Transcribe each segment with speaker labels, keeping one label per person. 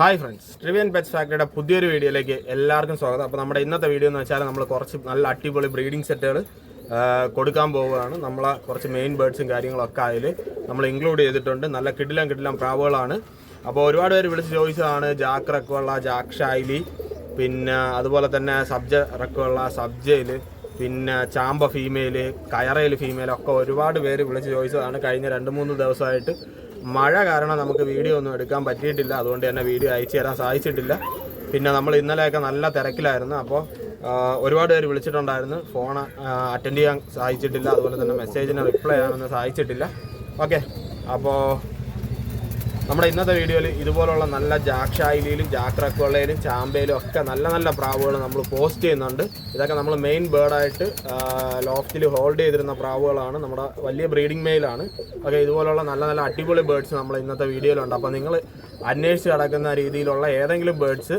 Speaker 1: Hi friends ട്രിവിയൻ pets ഫാക്ടറിയുടെ പുതിയൊരു വീഡിയോയിലേക്ക് എല്ലാവർക്കും സ്വാഗതം. അപ്പോൾ നമ്മുടെ ഇന്നത്തെ വീഡിയോ എന്ന് വെച്ചാൽ നമ്മൾ കുറച്ച് നല്ല അടിപൊളി ബ്രീഡിംഗ് സെറ്റുകൾ കൊടുക്കാൻ പോവുകയാണ്. നമ്മളെ കുറച്ച് മെയിൻ ബേർഡ്സും കാര്യങ്ങളൊക്കെ അതിൽ നമ്മൾ ഇൻക്ലൂഡ് ചെയ്തിട്ടുണ്ട്. നല്ല കിടിലം കിടിലം പ്രാവുകളാണ്. അപ്പോൾ ഒരുപാട് പേര് വിളിച്ച് ചോദിച്ചതാണ് ജാക്ക് റക്കുള്ള ജാക്ക് ഷൈലി പിന്നെ അതുപോലെ തന്നെ സബ്ജ റക്കുള്ള സബ്ജയിൽ പിന്നെ ചാമ്പ ഫീമെയിൽ കയറയിൽ ഫീമെയിൽ ഒക്കെ ഒരുപാട് പേര് വിളിച്ച് ചോദിച്ചതാണ്. കഴിഞ്ഞ രണ്ട് മൂന്ന് ദിവസമായിട്ട് മഴ കാരണം നമുക്ക് വീഡിയോ ഒന്നും എടുക്കാൻ പറ്റിയിട്ടില്ല. അതുകൊണ്ട് തന്നെ വീഡിയോ അയച്ചു തരാൻ സാധിച്ചിട്ടില്ല. പിന്നെ നമ്മൾ ഇന്നലെയൊക്കെ നല്ല തിരക്കിലായിരുന്നു. അപ്പോൾ ഒരുപാട് പേര് വിളിച്ചിട്ടുണ്ടായിരുന്നു. ഫോൺ അറ്റൻഡ് ചെയ്യാൻ സാധിച്ചിട്ടില്ല. അതുപോലെ തന്നെ മെസ്സേജിന് റിപ്ലൈ ചെയ്യാനൊന്നും സാധിച്ചിട്ടില്ല. ഓക്കെ അപ്പോൾ നമ്മുടെ ഇന്നത്തെ വീഡിയോയിൽ ഇതുപോലുള്ള നല്ല ജാക്ഷായിലും ജാക്രക്കുള്ളയിലും ചാമ്പയിലും ഒക്കെ നല്ല നല്ല പ്രാവുകൾ നമ്മൾ പോസ്റ്റ് ചെയ്യുന്നുണ്ട്. ഇതൊക്കെ നമ്മൾ മെയിൻ ബേർഡായിട്ട് ലോഫ്റ്റിൽ ഹോൾഡ് ചെയ്തിരുന്ന പ്രാവുകളാണ്. നമ്മുടെ വലിയ ബ്രീഡിംഗ് മെയിലാണ് ഒക്കെ ഇതുപോലുള്ള നല്ല നല്ല അടിപൊളി ബേർഡ്സ് നമ്മൾ ഇന്നത്തെ വീഡിയോയിലുണ്ട്. അപ്പോൾ നിങ്ങൾ അന്വേഷിച്ച് കിടക്കുന്ന രീതിയിലുള്ള ഏതെങ്കിലും ബേർഡ്സ്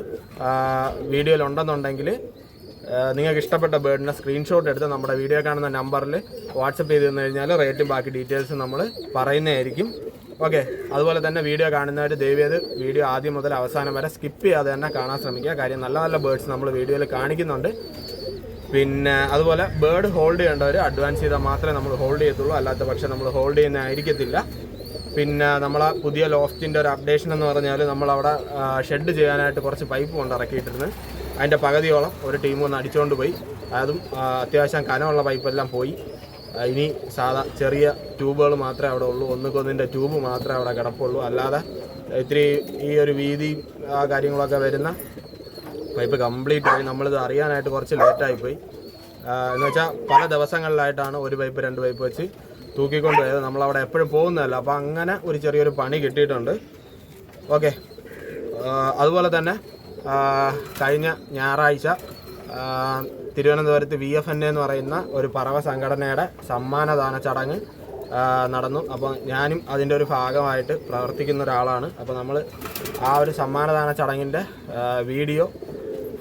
Speaker 1: വീഡിയോയിലുണ്ടെന്നുണ്ടെങ്കിൽ നിങ്ങൾക്ക് ഇഷ്ടപ്പെട്ട ബേഡിന്റെ സ്ക്രീൻഷോട്ട് എടുത്ത് നമ്മുടെ വീഡിയോ കാണുന്ന നമ്പറിൽ വാട്സപ്പ് ചെയ്ത് തന്നു കഴിഞ്ഞാൽ റേറ്റും ബാക്കി ഡീറ്റെയിൽസും നമ്മൾ പറയുന്നതായിരിക്കും. ഓക്കെ അതുപോലെ തന്നെ വീഡിയോ കാണുന്നവർ ദയവേത് വീഡിയോ ആദ്യം മുതൽ അവസാനം വരെ സ്കിപ്പ് ചെയ്യാതെ തന്നെ കാണാൻ ശ്രമിക്കുക. കാര്യം നല്ല നല്ല ബേർഡ്സ് നമ്മൾ വീഡിയോയിൽ കാണിക്കുന്നുണ്ട്. പിന്നെ അതുപോലെ ബേർഡ് ഹോൾഡ് ചെയ്യേണ്ടവർ അഡ്വാൻസ് ചെയ്താൽ മാത്രമേ നമ്മൾ ഹോൾഡ് ചെയ്യത്തുള്ളൂ. അല്ലാത്ത പക്ഷേ നമ്മൾ ഹോൾഡ് ചെയ്യുന്നതായിരിക്കത്തില്ല. പിന്നെ നമ്മളെ പുതിയ ലോഫ്റ്റിന്റെ ഒരു അപ്ഡേഷൻ എന്ന് പറഞ്ഞാൽ നമ്മളവിടെ ഷെഡ് ചെയ്യാനായിട്ട് കുറച്ച് പൈപ്പ് കൊണ്ട് ഇറക്കിയിട്ടിരുന്നു. അതിന്റെ പകുതിയോളം ഒരു ടീം ഒന്ന് അടിച്ചുകൊണ്ട് പോയി. അതും അത്യാവശ്യം കനമുള്ള പൈപ്പെല്ലാം പോയി. ഇനി സാധാ ചെറിയ ട്യൂബുകൾ മാത്രമേ അവിടെ ഉള്ളൂ. ഒന്നുകൊന്നിന്റെ ട്യൂബ് മാത്രമേ അവിടെ കിടപ്പുള്ളൂ. അല്ലാതെ ഇത്തിരി ഈ ഒരു വീതി ആ കാര്യങ്ങളൊക്കെ വരുന്ന പൈപ്പ് കംപ്ലീറ്റ് ആയി. നമ്മളിത് അറിയാനായിട്ട് കുറച്ച് ലേറ്റായിപ്പോയി എന്ന് വെച്ചാൽ പല ദിവസങ്ങളിലായിട്ടാണ് ഒരു പൈപ്പ് രണ്ട് പൈപ്പ് വെച്ച് തൂക്കിക്കൊണ്ട് പോയത്. നമ്മളവിടെ എപ്പോഴും പോകുന്നതല്ല. അപ്പോൾ അങ്ങനെ ഒരു ചെറിയൊരു പണി കിട്ടിയിട്ടുണ്ട്. ഓക്കെ അതുപോലെ തന്നെ കഴിഞ്ഞ ഞായറാഴ്ച തിരുവനന്തപുരത്ത് വി എഫ് എൻ എന്ന് പറയുന്ന ഒരു പറവ സംഘടനയുടെ സമ്മാനദാന ചടങ്ങ് നടന്നു. അപ്പോൾ ഞാനും അതിന്റെ ഒരു ഭാഗമായിട്ട് പ്രവർത്തിക്കുന്ന ഒരാളാണ്. അപ്പോൾ നമ്മൾ ആ ഒരു സമ്മാനദാന ചടങ്ങിന്റെ വീഡിയോ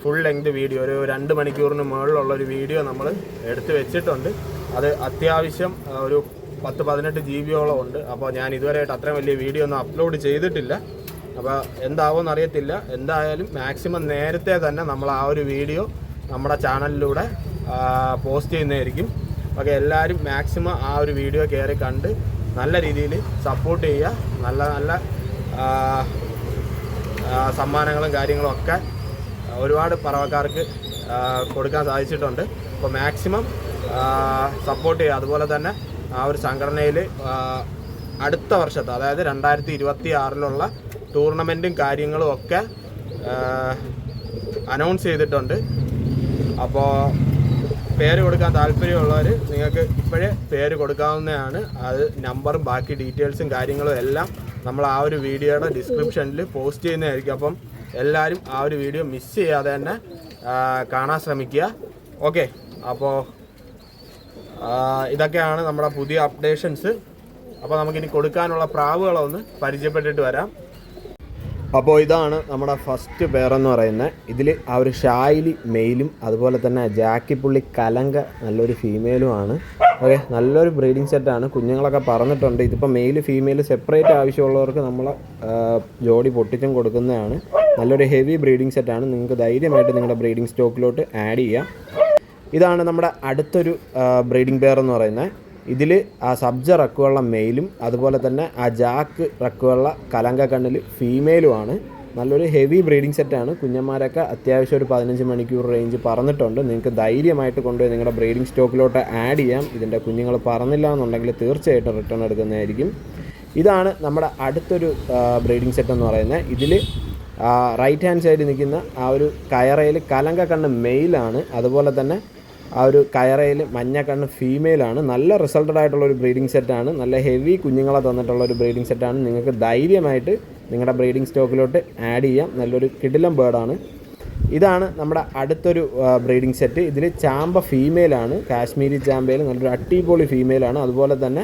Speaker 1: ഫുൾ ലെങ്ത് വീഡിയോ ഒരു രണ്ട് മണിക്കൂറിന് മുകളിലുള്ള ഒരു വീഡിയോ നമ്മൾ എടുത്തു വെച്ചിട്ടുണ്ട്. അത് അത്യാവശ്യം ഒരു പത്ത് പതിനെട്ട് ജി ബിയോളം ഉണ്ട്. അപ്പോൾ ഞാൻ ഇതുവരെയായിട്ട് അത്രയും വലിയ വീഡിയോ ഒന്നും അപ്ലോഡ് ചെയ്തിട്ടില്ല. അപ്പോൾ എന്താവുമെന്ന് അറിയത്തില്ല. എന്തായാലും മാക്സിമം നേരത്തെ തന്നെ നമ്മൾ ആ ഒരു വീഡിയോ നമ്മുടെ ചാനലിലൂടെ പോസ്റ്റ് ചെയ്യുന്നതായിരിക്കും. ഓക്കെ എല്ലാവരും മാക്സിമം ആ ഒരു വീഡിയോ കയറി കണ്ട് നല്ല രീതിയിൽ സപ്പോർട്ട് ചെയ്യുക. നല്ല നല്ല സമ്മാനങ്ങളും കാര്യങ്ങളും ഒക്കെ ഒരുപാട് പറവക്കാർക്ക് കൊടുക്കാൻ സാധിച്ചിട്ടുണ്ട്. അപ്പോൾ മാക്സിമം സപ്പോർട്ട് ചെയ്യുക. അതുപോലെ തന്നെ ആ ഒരു സംഘടനയിൽ അടുത്ത വർഷത്തെ അതായത് രണ്ടായിരത്തി ഇരുപത്തി ആറിലുള്ള ടൂർണമെന്റും കാര്യങ്ങളും ഒക്കെ അനൗൺസ് ചെയ്തിട്ടുണ്ട്. അപ്പോൾ പേര് കൊടുക്കാൻ താല്പര്യമുള്ളവർ നിങ്ങൾക്ക് ഇപ്പോഴേ പേര് കൊടുക്കാവുന്നതാണ്. അത് നമ്പറും ബാക്കി ഡീറ്റെയിൽസും കാര്യങ്ങളും എല്ലാം നമ്മൾ ആ ഒരു വീഡിയോയുടെ ഡിസ്ക്രിപ്ഷനിൽ പോസ്റ്റ് ചെയ്യുന്നതായിരിക്കും. അപ്പം എല്ലാവരും ആ ഒരു വീഡിയോ മിസ് ചെയ്യാതെ തന്നെ കാണാൻ ശ്രമിക്കുക. ഓക്കെ അപ്പോൾ ഇതൊക്കെയാണ് നമ്മുടെ പുതിയ അപ്ഡേഷൻസ് അപ്പോൾ നമുക്കിനി കൊടുക്കാനുള്ള പ്രാവുകളൊന്ന് പരിചയപ്പെട്ടിട്ട് വരാം. അപ്പോൾ ഇതാണ് നമ്മുടെ ഫസ്റ്റ് പേരെന്ന് പറയുന്നത് ഇതിൽ ആ ഒരു ഷായിലി മെയിലും അതുപോലെ തന്നെ ജാക്കി പുള്ളി കലങ്ക നല്ലൊരു ഫീമെയിലുമാണ്. ഓക്കെ നല്ലൊരു ബ്രീഡിംഗ് സെറ്റാണ് കുഞ്ഞുങ്ങളൊക്കെ പറഞ്ഞിട്ടുണ്ട് ഇതിപ്പോൾ മെയിൽ ഫീമെയിൽ സെപ്പറേറ്റ് ആവശ്യമുള്ളവർക്ക് നമ്മൾ ജോഡി പൊട്ടിച്ചും കൊടുക്കുന്നതാണ്. നല്ലൊരു ഹെവി ബ്രീഡിംഗ് സെറ്റാണ് നിങ്ങൾക്ക് ധൈര്യമായിട്ട് നിങ്ങളുടെ ബ്രീഡിംഗ് സ്റ്റോക്കിലോട്ട് ആഡ് ചെയ്യാം. ഇതാണ് നമ്മുടെ അടുത്തൊരു ബ്രീഡിംഗ് പെയർ എന്ന് പറയുന്നത് ഇതിൽ ആ സബ്ജ റക്കുള്ള മെയിലും അതുപോലെ തന്നെ ആ ജാക്ക് റക്കുള്ള കലങ്ക കണ്ണിൽ ഫീമെയിലുമാണ്. നല്ലൊരു ഹെവി ബ്രീഡിംഗ് സെറ്റാണ് കുഞ്ഞന്മാരൊക്കെ അത്യാവശ്യം ഒരു പതിനഞ്ച് മണിക്കൂർ റേഞ്ച് പറന്നിട്ടുണ്ട്. നിങ്ങൾക്ക് ധൈര്യമായിട്ട് കൊണ്ടുപോയി നിങ്ങളുടെ ബ്രീഡിംഗ് സ്റ്റോക്കിലോട്ട് ആഡ് ചെയ്യാം. ഇതിന്റെ കുഞ്ഞുങ്ങൾ പറന്നില്ല എന്നുണ്ടെങ്കിൽ തീർച്ചയായിട്ടും റിട്ടേൺ എടുക്കുന്നതായിരിക്കും. ഇതാണ് നമ്മുടെ അടുത്തൊരു ബ്രീഡിംഗ് സെറ്റ് എന്ന് പറയുന്നത്. ഇതിൽ റൈറ്റ് ഹാൻഡ് സൈഡിൽ നിൽക്കുന്ന ആ ഒരു കയറയിൽ കലങ്ക കണ്ണ് മെയിലാണ്. അതുപോലെ തന്നെ ആ ഒരു കയറയിൽ മഞ്ഞ കണ്ണ് ഫീമെയിലാണ് നല്ല റിസൾട്ടഡ് ആയിട്ടുള്ള ഒരു ബ്രീഡിംഗ് സെറ്റാണ് നല്ല ഹെവി കുഞ്ഞുങ്ങളെ തന്നിട്ടുള്ള ഒരു ബ്രീഡിംഗ് സെറ്റാണ് നിങ്ങൾക്ക് ധൈര്യമായിട്ട് നിങ്ങളുടെ ബ്രീഡിംഗ് സ്റ്റോക്കിലോട്ട് ആഡ് ചെയ്യാം. നല്ലൊരു കിടിലം ബേർഡാണ് ഇതാണ് നമ്മുടെ അടുത്തൊരു ബ്രീഡിംഗ് സെറ്റ് ഇതിൽ ചാമ്പ ഫീമെയിലാണ് കാശ്മീരി ചാമ്പയിൽ നല്ലൊരു അട്ടിപൊളി ഫീമെയിലാണ് അതുപോലെ തന്നെ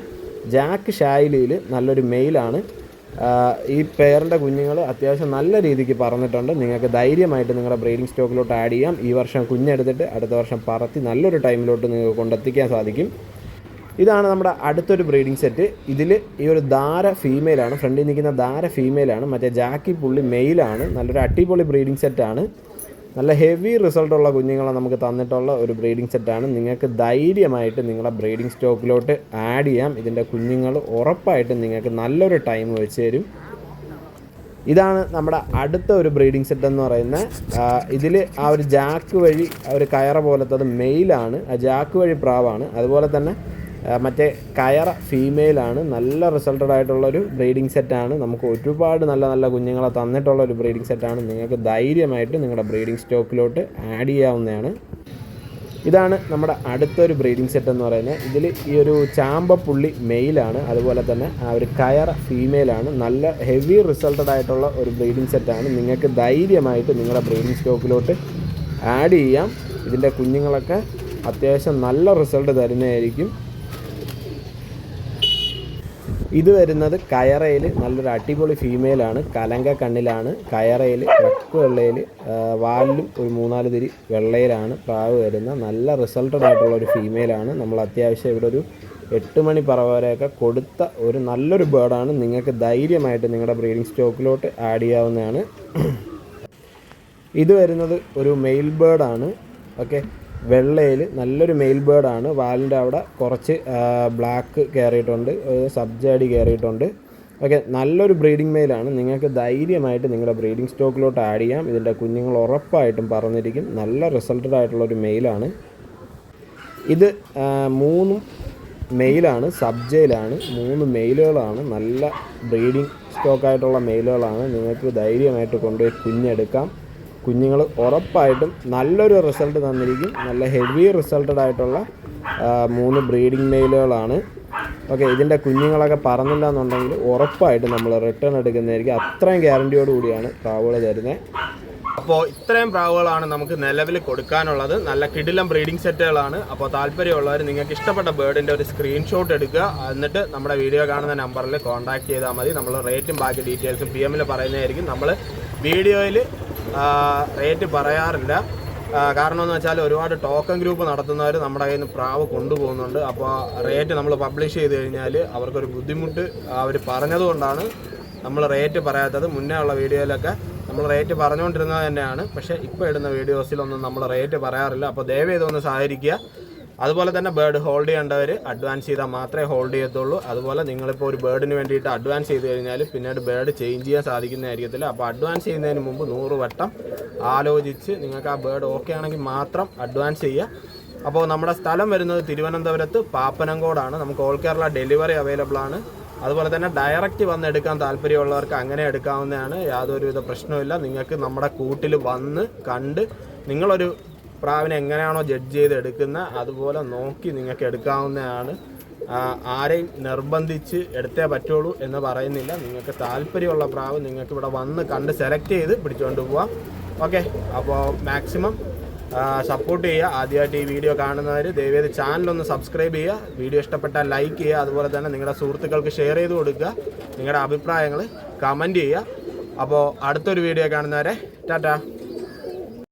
Speaker 1: ജാക്ക് ഷായിലിയിൽ നല്ലൊരു മെയിലാണ് ഈ പെയറിന്റെ കുഞ്ഞുങ്ങൾ അത്യാവശ്യം നല്ല രീതിക്ക് പറന്നിട്ടുണ്ട്. നിങ്ങൾക്ക് ധൈര്യമായിട്ട് നിങ്ങളുടെ ബ്രീഡിംഗ് സ്റ്റോക്കിലോട്ട് ആഡ് ചെയ്യാം. ഈ വർഷം കുഞ്ഞെടുത്തിട്ട് അടുത്ത വർഷം പറത്തി നല്ലൊരു ടൈമിലോട്ട് നിങ്ങൾക്ക് കൊണ്ടെത്തിക്കാൻ സാധിക്കും. ഇതാണ് നമ്മുടെ അടുത്തൊരു ബ്രീഡിംഗ് സെറ്റ്. ഇതിൽ ഈ ഒരു ധാര ഫീമെയിലാണ്. ഫ്രണ്ടിൽ നിൽക്കുന്ന ധാര ഫീമെയിലാണ്. മറ്റേ ജാക്കി പുള്ളി മെയിലാണ്. നല്ലൊരു അടിപൊളി ബ്രീഡിംഗ് സെറ്റാണ്. നല്ല ഹെവി റിസൾട്ടുള്ള കുഞ്ഞുങ്ങളെ നമുക്ക് തന്നിട്ടുള്ള ഒരു ബ്രീഡിംഗ് സെറ്റാണ് നിങ്ങൾക്ക് ധൈര്യമായിട്ട് നിങ്ങളുടെ ബ്രീഡിംഗ് സ്റ്റോക്കിലോട്ട് ആഡ് ചെയ്യാം. ഇതിന്റെ കുഞ്ഞുങ്ങൾ ഉറപ്പായിട്ടും നിങ്ങൾക്ക് നല്ലൊരു ടൈം വെച്ച് തരും. ഇതാണ് നമ്മുടെ അടുത്ത ഒരു ബ്രീഡിംഗ് സെറ്റ് എന്ന് പറയുന്നത്. ഇതിൽ ആ ഒരു ജാക്ക് വഴി ഒരു കയറ പോലത്തത് മെയിലാണ് ആ ജാക്ക് വഴി പ്രാവാണ്. അതുപോലെ തന്നെ മറ്റേ കയറ ഫീമെയിലാണ് നല്ല റിസൾട്ടഡ് ആയിട്ടുള്ളൊരു ബ്രീഡിംഗ് സെറ്റാണ് നമുക്ക് ഒരുപാട് നല്ല നല്ല കുഞ്ഞുങ്ങളെ തന്നിട്ടുള്ള ഒരു ബ്രീഡിംഗ് സെറ്റാണ് നിങ്ങൾക്ക് ധൈര്യമായിട്ട് നിങ്ങളുടെ ബ്രീഡിംഗ് സ്റ്റോക്കിലോട്ട് ആഡ് ചെയ്യാവുന്നതാണ്. ഇതാണ് നമ്മുടെ അടുത്തൊരു ബ്രീഡിംഗ് സെറ്റ് എന്ന് പറയുന്നത്. ഇതിൽ ഈ ഒരു ചാമ്പപ്പുള്ളി മെയിലാണ് അതുപോലെ തന്നെ ആ ഒരു കയർ ഫീമെയിലാണ് നല്ല ഹെവി റിസൾട്ടഡ് ആയിട്ടുള്ള ഒരു ബ്രീഡിംഗ് സെറ്റാണ് നിങ്ങൾക്ക് ധൈര്യമായിട്ട് നിങ്ങളുടെ ബ്രീഡിംഗ് സ്റ്റോക്കിലോട്ട് ആഡ് ചെയ്യാം. ഇതിന്റെ കുഞ്ഞുങ്ങളൊക്കെ അത്യാവശ്യം നല്ല റിസൾട്ട് തരുന്നതായിരിക്കും. ഇത് വരുന്നത് കയറയിൽ നല്ലൊരു അടിപൊളി ഫീമെയിലാണ് കലങ്ക കണ്ണിലാണ്. കയറയിൽ വെക്ക് വെള്ളയിൽ വാലിലും ഒരു മൂന്നാൽ തിരി വെള്ളയിലാണ് പ്രാവ് വരുന്ന നല്ല റിസൾട്ടഡ് ആയിട്ടുള്ള ഒരു ഫീമെയിലാണ് നമ്മൾ അത്യാവശ്യം ഇവിടെ ഒരു എട്ട് മണി പറവ വരെയൊക്കെ കൊടുത്ത ഒരു നല്ലൊരു ബേർഡാണ് നിങ്ങൾക്ക് ധൈര്യമായിട്ട് നിങ്ങളുടെ ബ്രീഡിംഗ് സ്റ്റോക്കിലോട്ട് ആഡ് ചെയ്യാവുന്നതാണ്. ഇത് വരുന്നത് ഒരു മെയിൽ ബേർഡാണ് ഓക്കെ വെള്ളയിൽ നല്ലൊരു മെയിൽ ബേർഡാണ് വാലിന്റെ അവിടെ കുറച്ച് ബ്ലാക്ക് കയറിയിട്ടുണ്ട് സബ്ജാഡി കയറിയിട്ടുണ്ട് ഓക്കെ നല്ലൊരു ബ്രീഡിംഗ് മെയിലാണ് നിങ്ങൾക്ക് ധൈര്യമായിട്ട് നിങ്ങളുടെ ബ്രീഡിംഗ് സ്റ്റോക്കിലോട്ട് ആഡ് ചെയ്യാം. ഇതിന്റെ കുഞ്ഞുങ്ങൾ ഉറപ്പായിട്ടും പറഞ്ഞിരിക്കും. നല്ല റിസൾട്ടഡ് ആയിട്ടുള്ള ഒരു മെയിലാണ് ഇത് മൂന്നും മെയിലാണ് സബ്ജയിലാണ് മൂന്ന് മെയിലുകളാണ് നല്ല ബ്രീഡിംഗ് സ്റ്റോക്കായിട്ടുള്ള മെയിലുകളാണ് നിങ്ങൾക്ക് ധൈര്യമായിട്ട് കൊണ്ടുപോയി കുഞ്ഞെടുക്കാം. കുഞ്ഞുങ്ങൾ ഉറപ്പായിട്ടും നല്ലൊരു റിസൾട്ട് തന്നിരിക്കും. നല്ല ഹെവി റിസൾട്ടഡ് ആയിട്ടുള്ള മൂന്ന് ബ്രീഡിംഗ് മെയിലുകളാണ് ഓക്കെ ഇതിന്റെ കുഞ്ഞുങ്ങളൊക്കെ പറന്നില്ല എന്നുണ്ടെങ്കിൽ ഉറപ്പായിട്ടും നമ്മൾ റിട്ടേൺ എടുക്കുന്നതായിരിക്കും. അത്രയും ഗ്യാരണ്ടിയോട് കൂടിയാണ് പ്രാവുകൾ തരുന്നത് അപ്പോൾ ഇത്രയും പ്രാവുകളാണ് നമുക്ക് നിലവിൽ കൊടുക്കാനുള്ളത്. നല്ല കിടിലം ബ്രീഡിംഗ് സെറ്റുകളാണ് അപ്പോൾ താല്പര്യമുള്ളവർ നിങ്ങൾക്ക് ഇഷ്ടപ്പെട്ട ബേർഡിന്റെ ഒരു സ്ക്രീൻഷോട്ട് എടുക്കുക. എന്നിട്ട് നമ്മുടെ വീഡിയോ കാണുന്ന നമ്പറിൽ കോൺടാക്ട് ചെയ്താൽ മതി. നമ്മൾ റേറ്റും ബാക്കി ഡീറ്റെയിൽസും പി എമ്മിൽ പറയുന്നതായിരിക്കും. നമ്മൾ വീഡിയോയിൽ റേറ്റ് പറയാറില്ല. കാരണം എന്ന് വെച്ചാൽ ഒരുപാട് ടോക്കൺ ഗ്രൂപ്പ് നടത്തുന്നവർ നമ്മുടെ കയ്യിൽ നിന്ന് പ്രാവ് കൊണ്ടുപോകുന്നുണ്ട്. അപ്പോൾ റേറ്റ് നമ്മൾ പബ്ലിഷ് ചെയ്ത് കഴിഞ്ഞാൽ അവർക്കൊരു ബുദ്ധിമുട്ട് അവർ പറഞ്ഞതുകൊണ്ടാണ് നമ്മൾ റേറ്റ് പറയാത്തത്. മുന്നേ ഉള്ള വീഡിയോയിലൊക്കെ നമ്മൾ റേറ്റ് പറഞ്ഞുകൊണ്ടിരുന്നത് തന്നെയാണ്. പക്ഷേ ഇപ്പോൾ ഇടുന്ന വീഡിയോസിലൊന്നും നമ്മൾ റേറ്റ് പറയാറില്ല. അപ്പോൾ ദയവ് ഇതൊന്ന് സഹകരിക്കുക. അതുപോലെ തന്നെ ബേർഡ് ഹോൾഡ് ചെയ്യേണ്ടവർ അഡ്വാൻസ് ചെയ്താൽ മാത്രമേ ഹോൾഡ് ചെയ്യത്തുള്ളൂ. അതുപോലെ നിങ്ങളിപ്പോൾ ഒരു ബേർഡിന് വേണ്ടിയിട്ട് അഡ്വാൻസ് ചെയ്ത് കഴിഞ്ഞാൽ പിന്നീട് ബേർഡ് ചേഞ്ച് ചെയ്യാൻ സാധിക്കുന്നതായിരിക്കത്തില്ല. അപ്പോൾ അഡ്വാൻസ് ചെയ്യുന്നതിന് മുമ്പ് നൂറ് വട്ടം ആലോചിച്ച് നിങ്ങൾക്ക് ആ ബേർഡ് ഓക്കെ ആണെങ്കിൽ മാത്രം അഡ്വാൻസ് ചെയ്യുക. അപ്പോൾ നമ്മുടെ സ്ഥലം വരുന്നത് തിരുവനന്തപുരത്ത് പാപ്പനംകോടാണ്. നമുക്ക് ഓൾ കേരള ഡെലിവറി അവൈലബിൾ ആണ്. അതുപോലെ തന്നെ ഡയറക്റ്റ് വന്ന് എടുക്കാൻ താല്പര്യമുള്ളവർക്ക് അങ്ങനെ എടുക്കാവുന്നതാണ്. യാതൊരുവിധ പ്രശ്നവുമില്ല. നിങ്ങൾക്ക് നമ്മുടെ കൂട്ടിൽ വന്ന് കണ്ട് നിങ്ങളൊരു പ്രാവിനെ എങ്ങനെയാണോ ജഡ്ജ് ചെയ്ത് എടുക്കുന്നത് അതുപോലെ നോക്കി നിങ്ങൾക്ക് എടുക്കാവുന്നതാണ്. ആരെയും നിർബന്ധിച്ച് എടുത്തേ പറ്റുള്ളൂ എന്ന് പറയുന്നില്ല. നിങ്ങൾക്ക് താല്പര്യമുള്ള പ്രാവ് നിങ്ങൾക്ക് ഇവിടെ വന്ന് കണ്ട് സെലക്ട് ചെയ്ത് പിടിച്ചുകൊണ്ട് പോവാം. ഓക്കെ അപ്പോൾ മാക്സിമം സപ്പോർട്ട് ചെയ്യുക. ആദ്യമായിട്ട് ഈ വീഡിയോ കാണുന്നവർ ദയവേത് ചാനലൊന്ന് സബ്സ്ക്രൈബ് ചെയ്യുക. വീഡിയോ ഇഷ്ടപ്പെട്ടാൽ ലൈക്ക് ചെയ്യുക. അതുപോലെ തന്നെ നിങ്ങളുടെ സുഹൃത്തുക്കൾക്ക് ഷെയർ ചെയ്ത് കൊടുക്കുക. നിങ്ങളുടെ അഭിപ്രായങ്ങൾ കമന്റ് ചെയ്യുക. അപ്പോൾ അടുത്തൊരു വീഡിയോ കാണുന്നവരെ ടാറ്റാ.